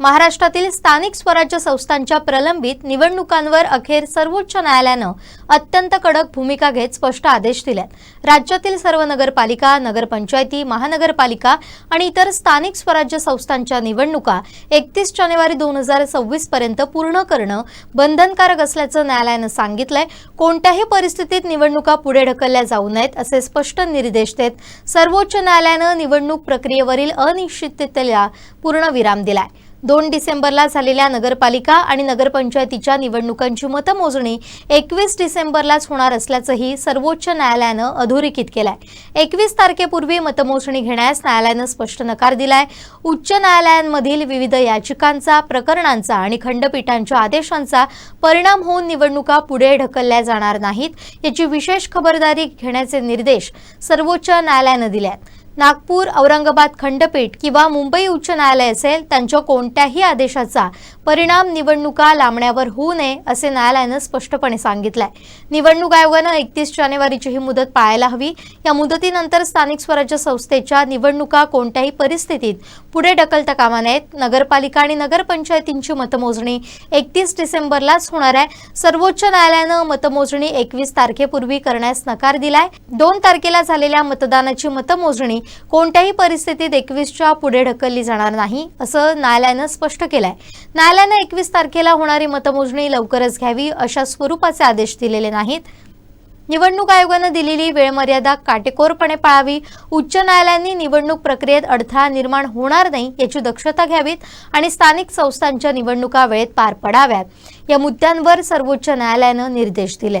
महाराष्ट्रातील स्थानिक स्वराज्य संस्थांच्या प्रलंबित निवडणुकांवर अखेर सर्वोच्च न्यायालयानं अत्यंत कडक भूमिका घेत स्पष्ट आदेश दिलेत राज्यातील सर्व नगरपालिका नगरपंचायती महानगरपालिका आणि इतर स्थानिक स्वराज्य संस्थांच्या निवडणुका एकतीस जानेवारी दोन हजार सव्वीस पर्यंत पूर्ण करणं बंधनकारक असल्याचं न्यायालयानं सांगितलंय. कोणत्याही परिस्थितीत निवडणुका पुढे ढकलल्या जाऊ नयेत असे स्पष्ट निर्देश देत सर्वोच्च न्यायालयानं निवडणूक प्रक्रियेवरील अनिश्चिततेला पूर्ण विराम दिलाय. दोन डिसेंबरला झालेल्या नगरपालिका आणि नगरपंचायतीच्या निवडणुकांची मतमोजणी एकवीस डिसेंबरलाच होणार असल्याचंही सर्वोच्च न्यायालयानं अधोरेखित केलंय. एकवीस तारखेपूर्वी मतमोजणी घेण्यास न्यायालयानं स्पष्ट नकार दिलाय. उच्च न्यायालयांमधील विविध याचिकांचा प्रकरणांचा आणि खंडपीठांच्या आदेशांचा परिणाम होऊन निवडणुका पुढे ढकलल्या जाणार नाहीत याची विशेष खबरदारी घेण्याचे निर्देश सर्वोच्च न्यायालयानं दिले आहेत नागपूर औरंगाबाद खंडपीठ किंवा मुंबई उच्च न्यायालय असेल त्यांच्या कोणत्याही आदेशाचा परिणाम निवडणुका लांबण्यावर होऊ नये असे न्यायालयानं स्पष्टपणे सांगितलंय. निवडणूक आयोगानं एकतीस जानेवारीची ही मुदत पाळायला हवी. या मुदतीनंतर स्थानिक स्वराज्य संस्थेच्या निवडणुका कोणत्याही परिस्थितीत पुढे ढकलता कामा नयेत. नगरपालिका आणि नगरपंचायतींची मतमोजणी एकतीस डिसेंबरलाच होणार आहे. सर्वोच्च न्यायालयानं मतमोजणी एकवीस तारखेपूर्वी करण्यास नकार दिलाय. दोन तारखेला झालेल्या मतदानाची मतमोजणी कोणत्याही परिस्थितीत एकवीसच्या पुढे ढकलली जाणार नाही असं न्यायालयानं स्पष्ट केलंय. न्यायालयानं एकवीस तारखेला होणारी मतमोजणी लवकरच घ्यावी अशा स्वरूपाचे आदेश दिलेले नाहीत. निवडणूक आयोगानं दिलेली वेळमर्यादा काटेकोरपणे पाळावी उच्च न्यायालयांनी निवडणूक प्रक्रियेत अडथळा निर्माण होणार नाही याची दक्षता घ्यावीत आणि स्थानिक संस्थांच्या निवडणुका वेळेत पार पडाव्यात या मुद्द्यांवर सर्वोच्च न्यायालयानं निर्देश दिले